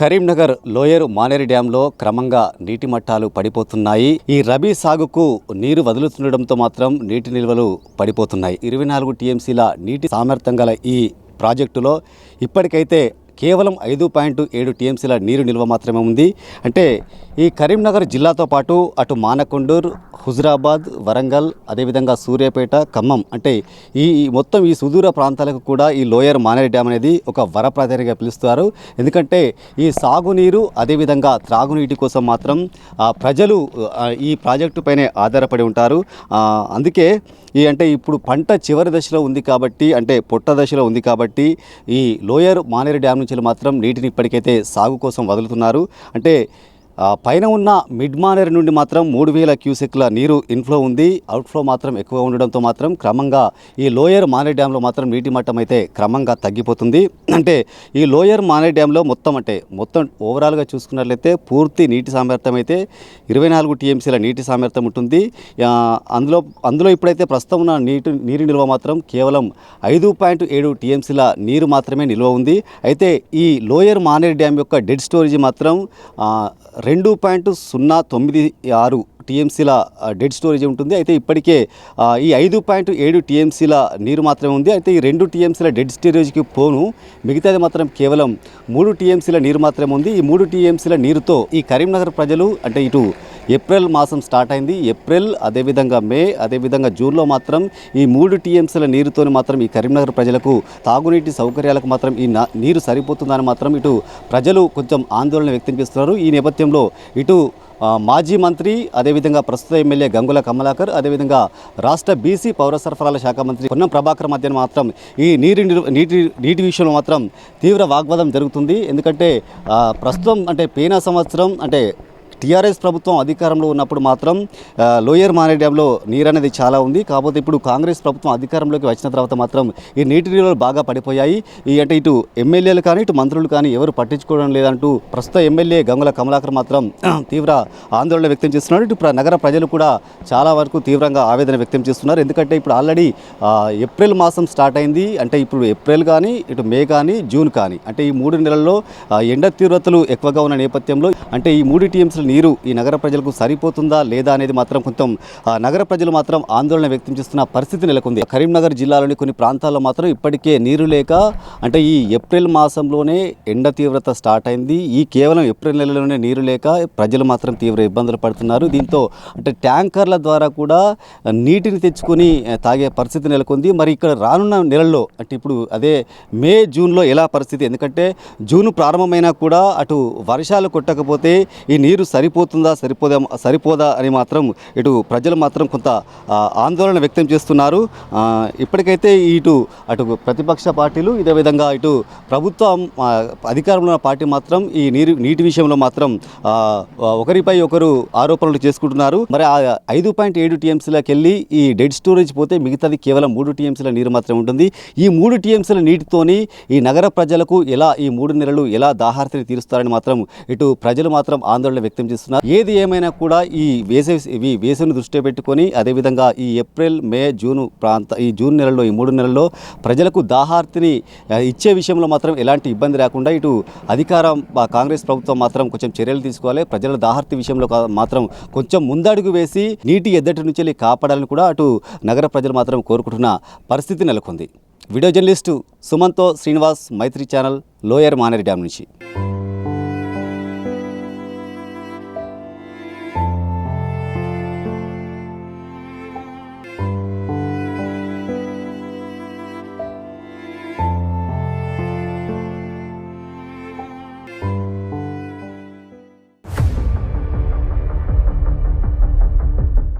Karimnagar lower Maneri డ్యాంలో క్రమంగా నీటి మట్టాలు పడిపోతున్నాయి. ఈ రబీ సాగుకు నీరు వదులుతుండడంతో మాత్రం నీటి నిల్వలు పడిపోతున్నాయి. ఇరవై నాలుగు టీఎంసీల నీటి సామర్థ్యం గల ఈ ప్రాజెక్టులో ఇప్పటికైతే కేవలం ఐదు పాయింట్ ఏడు టీఎంసీల నీరు నిల్వ మాత్రమే ఉంది. అంటే ఈ కరీంనగర్ జిల్లాతో పాటు అటు మానకొండూర్ హుజురాబాద్ వరంగల్ అదేవిధంగా సూర్యాపేట ఖమ్మం అంటే ఈ మొత్తం ఈ సుదూర ప్రాంతాలకు కూడా ఈ లోయర్ మానేరి డ్యామ్ అనేది ఒక వరప్రాధాన్యంగా పిలుస్తారు. ఎందుకంటే ఈ సాగునీరు అదేవిధంగా త్రాగునీటి కోసం మాత్రం ప్రజలు ఈ ప్రాజెక్టు పైనే ఆధారపడి ఉంటారు. అందుకే ఈ అంటే ఇప్పుడు పంట చివరి దశలో ఉంది కాబట్టి అంటే పొట్ట దశలో ఉంది కాబట్టి ఈ లోయర్ మానేరి డ్యామ్ నుంచి మాత్రం నీటిని ఇప్పటికైతే సాగు కోసం వదులుతున్నారు. అంటే పైన ఉన్న మిడ్ మానేర్ నుండి మాత్రం మూడు వేల క్యూసెక్ల నీరు ఇన్ఫ్లో ఉంది. అవుట్ఫ్లో మాత్రం ఎక్కువ ఉండడంతో మాత్రం క్రమంగా ఈ లోయర్ మానేర్ డ్యాంలో మాత్రం నీటి మట్టం అయితే క్రమంగా తగ్గిపోతుంది. అంటే ఈ లోయర్ మానేర్ డ్యాంలో మొత్తం అంటే మొత్తం ఓవరాల్గా చూసుకున్నట్లయితే పూర్తి నీటి సామర్థ్యం అయితే ఇరవై నాలుగు టీఎంసీల నీటి సామర్థ్యం ఉంటుంది. అందులో అందులో ఇప్పుడైతే ప్రస్తుతం ఉన్న నీటి నీరు నిల్వ మాత్రం కేవలం ఐదు పాయింట్ ఏడు టీఎంసీల నీరు మాత్రమే నిల్వ ఉంది. అయితే ఈ లోయర్ మానేర్ డ్యామ్ యొక్క డెడ్ స్టోరేజ్ మాత్రం రెండు పాయింట్ సున్నా తొమ్మిది ఆరు టీఎంసీల డెడ్ స్టోరేజ్ ఉంటుంది. అయితే ఇప్పటికే ఈ ఐదు పాయింట్ ఏడు టీఎంసీల నీరు మాత్రమే ఉంది. అయితే ఈ రెండు టీఎంసీల డెడ్ స్టోరేజ్కి పోను. మిగతాది మాత్రం కేవలం మూడు టీఎంసీల నీరు మాత్రమే ఉంది. ఈ మూడు టీఎంసీల నీరుతో ఈ కరీంనగర్ ప్రజలు అంటే ఇటు ఏప్రిల్ మాసం స్టార్ట్ అయింది. ఏప్రిల్ అదేవిధంగా మే అదేవిధంగా జూన్లో మాత్రం ఈ మూడు టీఎంసీల నీరుతో మాత్రం ఈ కరీంనగర్ ప్రజలకు తాగునీటి సౌకర్యాలకు మాత్రం ఈ నీరు సరిపోతుందని మాత్రం ఇటు ప్రజలు కొంచెం ఆందోళన వ్యక్తం చేస్తున్నారు. ఈ నేపథ్యంలో ఇటు మాజీ మంత్రి అదేవిధంగా ప్రస్తుత ఎమ్మెల్యే గంగుల కమలాకర్ అదేవిధంగా రాష్ట్ర బీసీ పౌర సరఫరాల శాఖ మంత్రి పొన్నం ప్రభాకర్ మధ్య మాత్రం ఈ నీరు నీటి నీటి విషయంలో మాత్రం తీవ్ర వాగ్వాదం జరుగుతుంది. ఎందుకంటే ప్రస్తుతం అంటే పీనా సంవత్సరం అంటే టీఆర్ఎస్ ప్రభుత్వం అధికారంలో ఉన్నప్పుడు మాత్రం లోయర్ మానే డ్యాంలో నీరు అనేది చాలా ఉంది. కాకపోతే ఇప్పుడు కాంగ్రెస్ ప్రభుత్వం అధికారంలోకి వచ్చిన తర్వాత మాత్రం ఈ నీటి నిల్వలు బాగా పడిపోయాయి. ఈ అంటే ఇటు ఎమ్మెల్యేలు కానీ ఇటు మంత్రులు కానీ ఎవరు పట్టించుకోవడం లేదంటూ ప్రస్తుత ఎమ్మెల్యే గంగుల కమలాకర్ మాత్రం తీవ్ర ఆందోళన వ్యక్తం చేస్తున్నారు. ఇటు ప్ర- నగర ప్రజలు కూడా చాలా వరకు తీవ్రంగా ఆవేదన వ్యక్తం చేస్తున్నారు. ఎందుకంటే ఇప్పుడు ఆల్రెడీ ఏప్రిల్ మాసం స్టార్ట్ అయింది. అంటే ఇప్పుడు ఏప్రిల్ కానీ ఇటు మే కానీ జూన్ కానీ. అంటే ఈ మూడు నెలల్లో ఎండ తీవ్రతలు ఎక్కువగా ఉన్న నేపథ్యంలో అంటే ఈ మూడు టీఎంసీల నీరు ఈ నగర ప్రజలకు సరిపోతుందా లేదా అనేది మాత్రం కొంచెం నగర ప్రజలు మాత్రం ఆందోళన వ్యక్తం చేస్తున్న పరిస్థితి నెలకొంది. కరీంనగర్ జిల్లాలోని కొన్ని ప్రాంతాల్లో మాత్రం ఇప్పటికే నీరు లేక అంటే ఈ ఏప్రిల్ మాసంలోనే ఎండ తీవ్రత స్టార్ట్ అయింది. ఈ కేవలం ఏప్రిల్ నెలలోనే నీరు లేక ప్రజలు మాత్రం తీవ్ర ఇబ్బందులు పడుతున్నారు. దీంతో అంటే ట్యాంకర్ల ద్వారా కూడా నీటిని తెచ్చుకొని తాగే పరిస్థితి నెలకొంది. మరి ఇక్కడ రానున్న నెలల్లో అంటే ఇప్పుడు అదే మే జూన్లో ఎలా పరిస్థితి? ఎందుకంటే జూన్ ప్రారంభమైనా కూడా అటు వర్షాలు కొట్టకపోతే ఈ నీరు సరి సరిపోతుందా సరిపోదా సరిపోదా అని మాత్రం ఇటు ప్రజలు మాత్రం కొంత ఆందోళన వ్యక్తం చేస్తున్నారు. ఇప్పటికైతే ఇటు అటు ప్రతిపక్ష పార్టీలు ఇదే విధంగా ఇటు ప్రభుత్వం అధికారంలో ఉన్న పార్టీ మాత్రం ఈ నీరు నీటి విషయంలో మాత్రం ఒకరిపై ఒకరు ఆరోపణలు చేసుకుంటున్నారు. మరి ఆ ఐదు పాయింట్ ఏడు టీఎంసీలకు వెళ్ళి ఈ డెడ్ స్టోరేజ్ పోతే మిగతాది కేవలం మూడు టీఎంసీల నీరు మాత్రమే ఉంటుంది. ఈ మూడు టీఎంసీల నీటితోని ఈ నగర ప్రజలకు ఎలా ఈ మూడు నెలలు ఎలా దాహార్తిని తీరుస్తారని మాత్రం ఇటు ప్రజలు మాత్రం ఆందోళన వ్యక్తం చేస్తున్నారు. ఏది ఏమైనా కూడా ఈ వేసవి ఇవి వేసవిని దృష్టిలో పెట్టుకొని అదేవిధంగా ఈ ఏప్రిల్ మే జూన్ ప్రాంత ఈ జూన్ నెలలో ఈ మూడు నెలల్లో ప్రజలకు దాహార్తిని ఇచ్చే విషయంలో మాత్రం ఎలాంటి ఇబ్బంది లేకుండా ఇటు అధికారం కాంగ్రెస్ ప్రభుత్వం మాత్రం కొంచెం చర్యలు తీసుకోవాలి. ప్రజల దాహార్తి విషయంలో మాత్రం కొంచెం ముందడుగు వేసి నీటి ఎద్దటి నుంచి వెళ్ళి కాపాడాలని కూడా అటు నగర ప్రజలు మాత్రం కోరుకుంటున్న పరిస్థితి నెలకొంది. Video journalist Sumanto Srinivas Maitri channel lower Maneru dam నుంచి.